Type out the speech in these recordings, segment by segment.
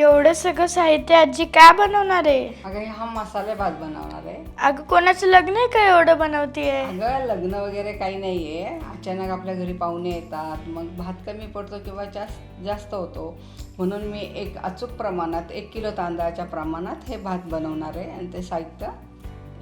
एवढं सगळं साहित्य आजी काय बनवणार आहे? अगं हे हा मसाले भात बनवणार आहे. अगं कोणाचं लग्न आहे का एवढं बनवतीये? अगं लग्न वगैरे काही नाही आहे अचानक आपल्या घरी पाहुणे येतात. मग भात कमी पडतो किंवा जास्त जास्त होतो. म्हणून मी एक अचूक प्रमाणात एक किलो तांदळाच्या प्रमाणात हे भात बनवणार आहे. आणि ते साहित्य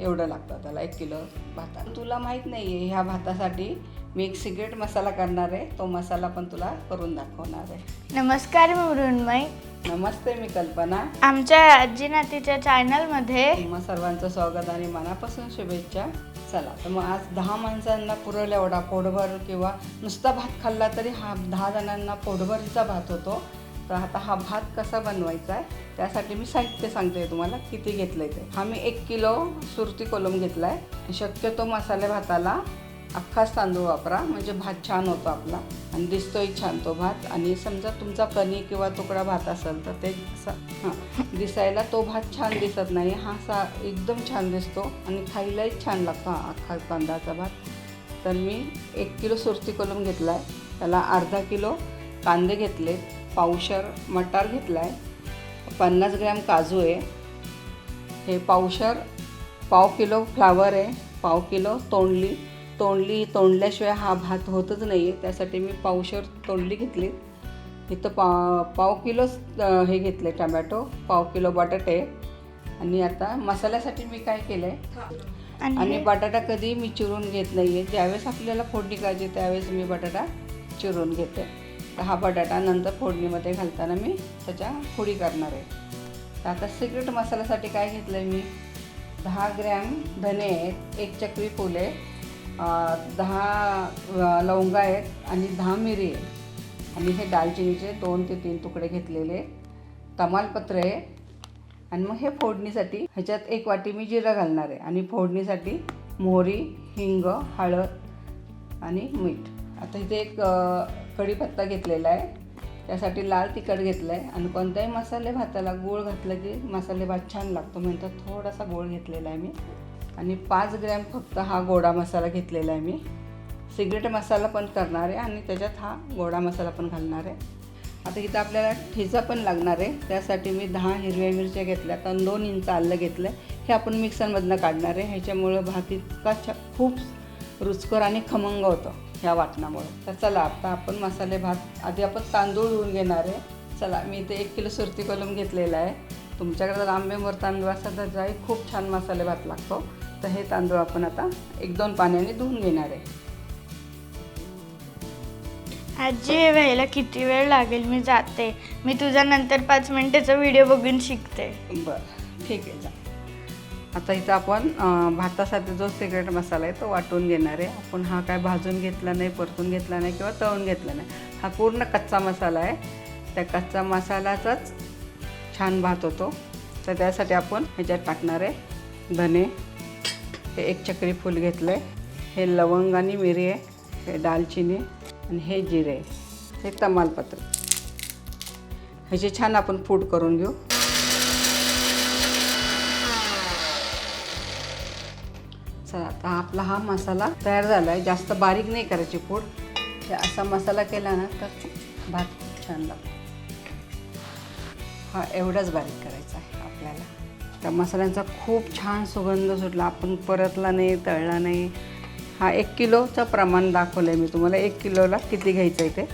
एवढं लागतं त्याला एक किलो भातात तुला माहीत नाही आहे ह्या भातासाठी मी एक सिक्रेट मसाला करणार आहे. तो मसाला पण तुला करून दाखवणार आहे. नमस्कार मी मृण्मयी नमस्ते मी कल्पना. आमच्या आजी नातीच्या चॅनलमध्ये तुम्हा सर्वांचं स्वागत आणि मनापासून शुभेच्छा. चला तर मग आज दहा माणसांना पुरवल्या एवढा पोटभर किंवा नुसता भात खाल्ला तरी हा दहा जणांना पोटभरचा भात होतो. तर आता हा भात कसा बनवायचा आहे त्यासाठी मी साहित्य सांगते तुम्हाला किती घेतलं आहे ते. हा मी एक किलो सुरती कोलम घेतला आहे शक्यतो मसाले भाताला अख्खाच तांदूळ वापरा म्हणजे भात छान होतो आपला आणि दिसतोही छान तो भात. आणि समजा तुमचा कणी किंवा तुकडा भात असेल तर ते हां दिसायला तो भात छान दिसत नाही. हा सा एकदम छान दिसतो आणि खायलाही छान लागतो हा अख्खा तांदळाचा भात. तर मी एक किलो सुरती कोलम घेतला आहे त्याला अर्धा किलो कांदे घेतले पावशर मटार घेतला आहे पन्नास ग्रॅम काजू आहे. हे पावशर पाव किलो फ्लावर आहे पाव किलो तोंडली. तोंडली तोंडल्याशिवाय हा भात होतच नाही आहे त्यासाठी मी पावशर तोंडली घेतली. इथं पा पाव किलोच हे घेतले टमॅटो पाव किलो बटाटे. आणि आता मसाल्यासाठी मी काय केलं आहे आणि आणि बटाटा कधी मी चिरून घेत नाही आहे ज्यावेळेस आपल्याला फोडणी करायची त्यावेळेस मी बटाटा चिरून घेते. तर हा बटाटा नंतर फोडणीमध्ये घालताना मी त्याच्या फोडी करणार आहे. तर आता सिक्रेट मसाल्यासाठी काय घेतलं आहे मी? दहा ग्रॅम धने आहेत एक चक्री फुले दहा लवंगा आहेत आणि दहा मिरी आहे आणि हे दालचिनीचे दोन ते तीन तुकडे घेतलेले तमालपत्र आहे. आणि मग हे फोडणीसाठी ह्याच्यात एक वाटी मी जिरं घालणार आहे. आणि फोडणीसाठी मोहरी हिंग हळद आणि मीठ. आता इथे एक कढीपत्ता घेतलेला आहे. त्यासाठी लाल तिखट घेतलं आहे आणि कोणत्याही मसाले भाताला गूळ घातलं की मसाले भात छान लागतो. म्हणतो थोडासा गोळ घेतलेला आहे मी. आणि पाच ग्रॅम फक्त हा गोडा मसाला घेतलेला आहे मी. सिगरेट मसाला पण करणार आहे आणि त्याच्यात हा गोडा मसाला पण घालणार आहे. आता इथं आपल्याला ठेचा पण लागणार आहे. त्यासाठी मी दहा हिरव्या मिरच्या घेतल्या तर दोन इंच आलं घेतलं हे आपण मिक्सरमधनं काढणार आहे. ह्याच्यामुळं भात इतका छ खूप रुचकर आणि खमंग होतं. ह्या वाटणामुळे. तर चला आता आपण मसाले भात आधी आपण तांदूळ धुवून घेणार आहे. चला मी इथे एक किलो सुरती कलम घेतलेला आहे. तुमच्याकडे जर आंबेमोर तांदूळ असेल तर जाई खूप छान मसाले भात लागतो. तर हे तांदूळ आपण आता एक दोन पाण्याने धुवून घेणार आहे. आजी हे व्हायला किती वेळ लागेल? मी जाते. मी तुझा नंतर पाच मिनिटाचा व्हिडिओ बघून शिकते. बरं ठीक आहे जा. आता इथं आपण भातासाठी जो सिक्रेट मसाला आहे तो वाटून घेणार आहे. आपण हा काय भाजून घेतला नाही परतून घेतला नाही किंवा तळून घेतला नाही. हा पूर्ण कच्चा मसाला आहे. त्या कच्चा मसाल्याचाच छान भात होतो. तर त्यासाठी आपण ह्याच्यात टाकणार आहे धने. हे एक चक्री फूल घेतलं आहे हे लवंग आणि मिरी आहे. हे दालचिनी आणि हे जिरे. आहे हे तमालपत्र. ह्याची छान आपण फूड करून घेऊ. चला आता आपला हा मसाला तयार झाला आहे जास्त बारीक नाही करायची पूड. असा मसाला केला ना तर भात छान लागतो. हा एवढाच बारीक करायचा आहे आपल्याला. त्या मसाल्यांचा खूप छान सुगंध सुटला. आपण परतला नाही तळला नाही. हा एक किलोचं प्रमाण दाखवलं आहे मी तुम्हाला. एक किलोला किती घ्यायचं आहे ते?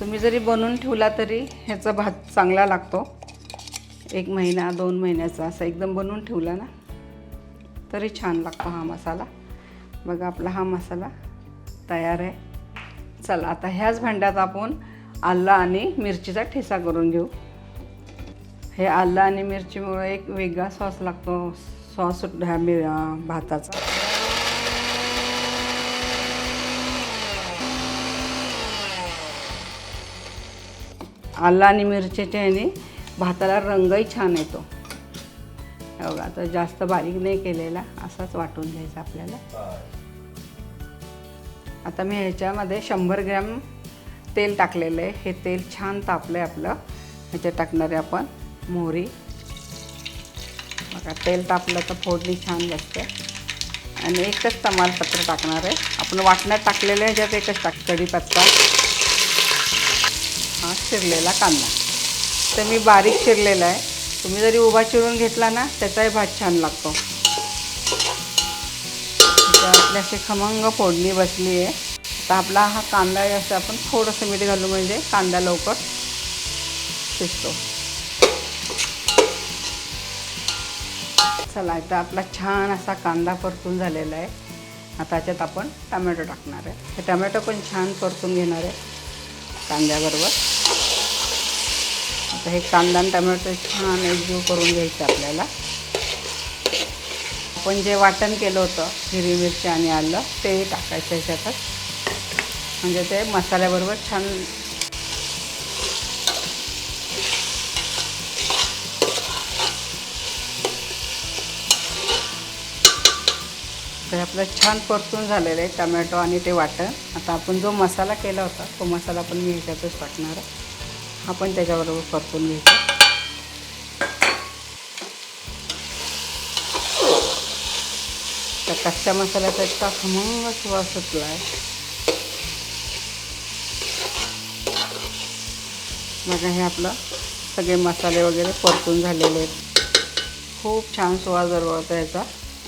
तुम्ही जरी बनवून ठेवला तरी ह्याचा भात चांगला लागतो. एक महिना दोन महिन्याचा असं एकदम बनवून ठेवला ना. तरी छान लागतो हा मसाला. बघा आपला हा मसाला तयार आहे. चला आता ह्याच भांड्यात आपण आलं आणि मिरचीचा ठेसा करून घेऊ. हे आलं आणि मिरचीमुळे एक वेगळा सॉस लागतो. सॉस ह्या मिर भाताचा. आलं आणि मिरचीच्या ह्याने भाताला रंगही छान येतो. हो आता जास्त बारीक नाही केलेला असाच वाटून घ्यायचा आपल्याला. आता मी ह्याच्यामध्ये शंभर ग्रॅम तेल टाकलेलं आहे. हे तेल छान तापलं आहे आपलं. ह्याच्यात टाकणारे आपण मोहरी. बघा तेल तापलं तर फोडणी छान बसते आणि एकच तमालपत्र टाकणार आहे. आपण वाटण्यात टाकलेलं आहे ह्याच्यात एकच टाक कढीपत्ता. हा शिरलेला कांदा. तर मी बारीक शिरलेला आहे. तुम्ही जरी उभा चिरून घेतला ना त्याचाही भात छान लागतो. इथे आपली अशी खमंग फोडणी बसली आहे. आता आपला हा कांदा आहे असं आपण थोडंसं मीठ घालू म्हणजे कांदा लवकर शिजतो. चला आता आपला छान असा कांदा परतून झालेला आहे. आता त्याच्यात आपण टमॅटो टाकणार आहे. हे टमॅटो पण छान परतून घेणार आहे कांद्याबरोबर. आता हे कांदा आणि टमॅटो छान एकजीव करून घ्यायचं आपल्याला. आपण जे वाटण केलं होतं हिरवी मिरची आणि आलं ते टाकायचं ह्याच्यातच म्हणजे ते मसाल्याबरोबर छान. तर आपलं छान परतून झालेलं आहे टमॅटो आणि ते वाटण. आता आपण जो मसाला केला होता तो मसाला पण मी ह्याच्यातच टाकणार आहे. हा पण त्याच्याबरोबर परतून घ्यायचं त्या कच्च्या मसाल्याचा इतका खमंग सुवास सुटला आहे मग हे आपलं सगळे मसाले वगैरे परतून झालेले आहेत. खूप छान सुवास दरवळतो याचा.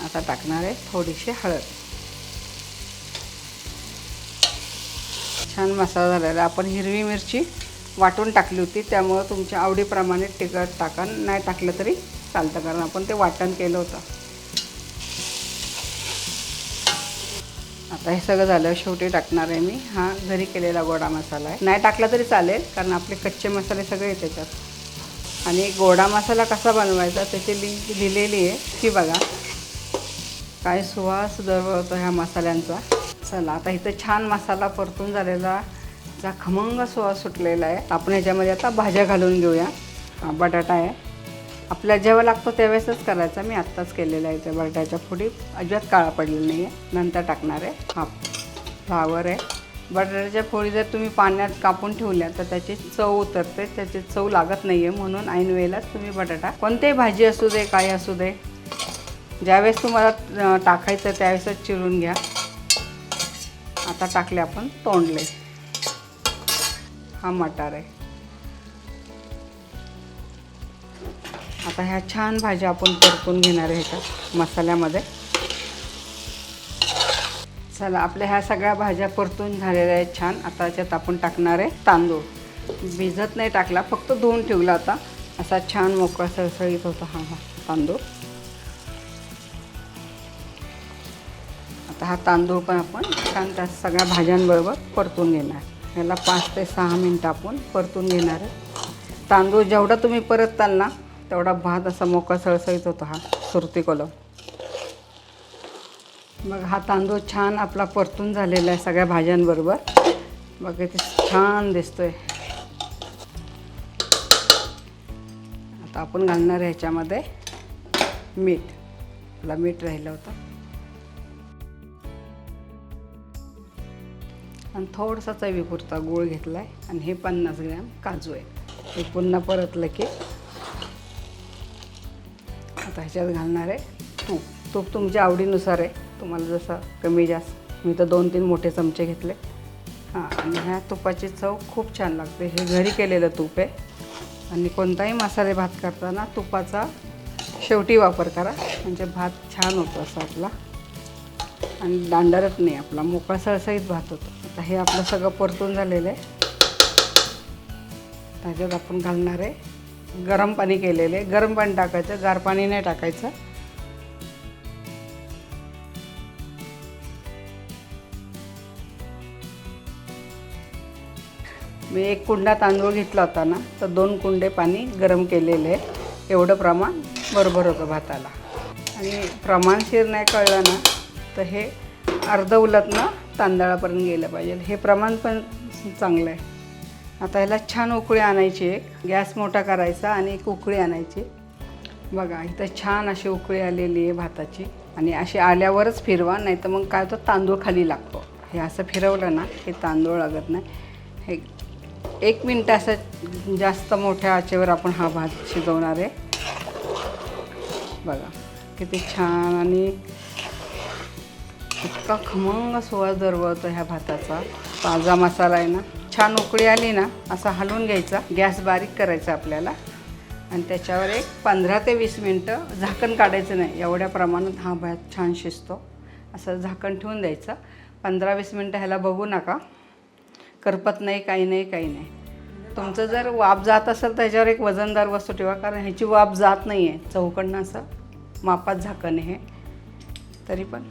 आता टाकणार आहे थोडीशी हळद. छान मसाला झालेला. आहे. आपण हिरवी मिरची वाटून टाकली होती त्यामुळं तुमच्या आवडीप्रमाणे तिखट टाकण नाही टाकलं तरी चालतं कारण आपण ते वाटण केलं होतं. आता हे सगळं झालं शेवटी टाकणार आहे मी. हा घरी केलेला गोडा मसाला आहे. नाही टाकला तरी चालेल कारण आपले कच्चे मसाले सगळे त्याच्यात. आणि गोडा मसाला कसा बनवायचा त्याची लिंक दिलेली आहे. ती बघा. काय सुवास दरवळतो ह्या मसाल्यांचा. चला आता इथं छान मसाला परतून झालेला चा खमंग सुवास सुटलेला आहे. आपण ह्याच्यामध्ये आता भाज्या घालून घेऊया. बटाटा आहे. आपल्याला जेव्हा लागतो त्यावेळेसच करायचा. मी आत्ताच केलेला आहे त्या बटाट्याच्या फोडी. अजिबात काळा पडलेला नाही आहे नंतर टाकणार आहे. हा फ्लावर आहे. बटाट्याच्या फोडी जर तुम्ही पाण्यात कापून ठेवल्या तर त्याची चव उतरते. त्याची चव लागत नाही आहे म्हणून ऐन वेळेलाच तुम्ही बटाटा कोणतेही भाजी असू दे काय असू दे ज्यावेळेस तुम्हाला टाकायचं त्यावेळेसच चिरून घ्या. आता टाकले आपण तोंडले. हा मटार आहे. आता ह्या छान भाज्या आपण परतून घेणार आहे ह्याच्यात मसाल्यामध्ये. चला आपल्या ह्या सगळ्या भाज्या परतून झालेल्या आहेत छान. आता त्यात आपण टाकणार आहे तांदूळ. भिजत नाही टाकला फक्त धुवून ठेवला होता असा छान मोकळा सळसळीत होता हा हा तांदूळ. आता हा तांदूळ पण आपण छान त्या सगळ्या भाज्यांबरोबर परतून घेणार. ह्याला पाच ते सहा मिनटं आपण परतून घेणार आहे. तांदूळ जेवढा तुम्ही परतताल ना तेवढा भात असा मोका सळसळीत होता हा सुरती कोलम. मग हा तांदूळ छान आपला परतून झालेला आहे सगळ्या भाज्यांबरोबर. मग इथे छान दिसतोय. आता आपण घालणार ह्याच्यामध्ये मीठ. आपला मीठ राहिलं होतं. ग्रॅम थोडासा चवीपुरता गूळ घेतला आहे आणि हे पन्नास ग्रॅम काजू आहे हे पुन्हा परतलं की आता ह्याच्यात घालणार आहे तूप. तूप तुमच्या आवडीनुसार आहे. तुम्हाला जसं कमी जास्त मी तर दोन तीन मोठे चमचे घेतले. हां आणि ह्या तुपाची चव खूप छान लागते. हे घरी केलेलं तूप आहे. आणि कोणताही मसाले भात करताना तुपाचा शेवटी वापर करा. म्हणजे भात छान होतो असा आपला. आणि दांडरत नाही आपला. मोकळा सळसळीत भात होतो. आता हे आपलं सगळं परतून झालेलं आहे. त्याच्यात आपण घालणार आहे गरम पाणी केलेले गरम पाणी टाकायचं गार पाणी नाही टाकायचं. मी एक कुंडा तांदूळ घेतला होता ना तर दोन कुंडे पाणी गरम केलेले आहे. एवढं प्रमाण बरोबर होतं भाताला. आणि प्रमाणशीर नाही कळलं ना तर हे अर्ध उलटनं तांदळापर्यंत गेलं पाहिजे. हे प्रमाण पण चांगलं आहे. आता ह्याला छान उकळी आणायची एक. गॅस मोठा करायचा आणि एक उकळी आणायची. बघा इथं छान अशी उकळी आलेली आहे भाताची. आणि अशी आल्यावरच फिरवा नाही तर मग काय होतं तांदूळ खाली लागतो. हे असं फिरवलं ना हे तांदूळ लागत नाही. हे एक मिनटं असं जास्त मोठ्या आचेवर आपण हा भात शिजवणार आहे. बघा किती छान आणि इतका खमंग सुवास दरवळतो ह्या भाताचा. ताजा मसाला आहे ना छान उकळी आली ना असा हलवून घ्यायचा. गॅस बारीक करायचा आपल्याला. आणि त्याच्यावर एक पंधरा ते वीस मिनटं झाकण काढायचं नाही. एवढ्या प्रमाणात हा भात छान शिजतो. असं झाकण ठेवून द्यायचं. पंधरा वीस मिनटं ह्याला बघू नका. करपत नाही काही नाही काही नाही. तुमचं जर वाफ जात असेल तर ह्याच्यावर एक वजनदार वस्तू ठेवा कारण ह्याची वाफ जात नाही आहे चौकडनं असं मापात झाकण आहे. हे तरी पण.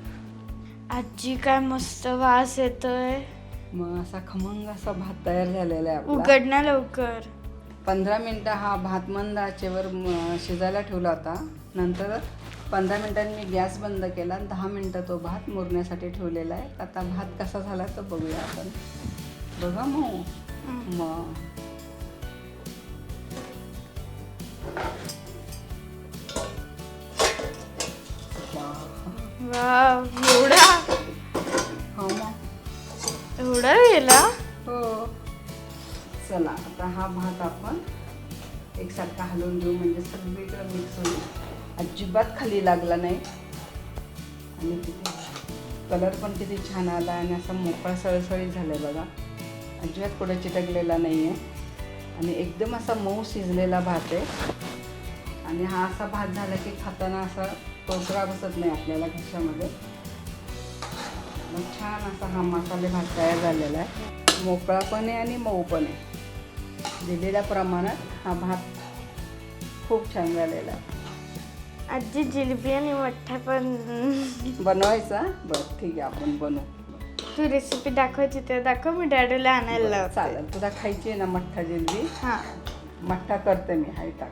आजी काय मस्त वास येतोय. मग असा खमंग असा भात तयार झालेला आहे आपला. उघड ना लवकर. पंधरा मिनटं हा भात मंद आचेवर म- शिजायला ठेवला होता. नंतर पंधरा मिनटांनी मी गॅस बंद केला आणि दहा मिनटं तो भात मुरण्यासाठी ठेवलेला आहे. आता भात कसा झाला तर बघूया आपण. बघा मग मग वाव एवढा एवढा वेळेला? हो. चला आता हा भात आपण एकसारखा हलवून घेऊ म्हणजे सगळीकडे मिक्स होईल. अजिबात खाली लागला नाही. आणि किती कलर पण किती छान आला आणि असा मोकळा सळसळी झाला आहे बघा. अजिबात कुठे चिटकलेला नाही आहे आणि एकदम असा मऊ शिजलेला भात आहे. आणि हा असा भात झाला की खाताना असा तोतरा बसत नाही आपल्याला घशामध्ये. मग छान असा हा मसाले भात तयार झालेला आहे. मोकळा पण आहे आणि मऊ पण आहे. दिलेल्या प्रमाणात हा भात खूप छान झालेला आहे. आजी जिलेबी आणि मठ्ठा पण. बनवायचा? बरं ठीक आहे आपण बनवू. तू रेसिपी दाखवायची तर दाखव मी डॅडीला आणायला लावते. चालेल. तुला खायची आहे ना मठ्ठा जिलबी? हां. मठ्ठा करते मी हाय टाक.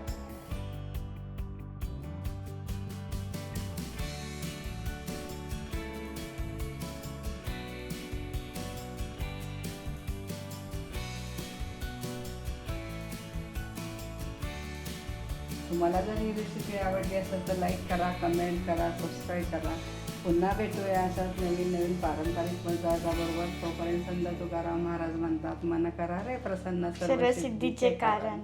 तुम्हाला जर ही रेसिपी आवडली असेल तर लाईक करा कमेंट करा सबस्क्राईब करा. पुन्हा भेटूया अशाच नवीन नवीन पारंपरिक पदार्थाबरोबर तोपर्यंत संत तुकाराम महाराज म्हणतात मन करा रे प्रसन्न सर्व सिद्धीचे कारण.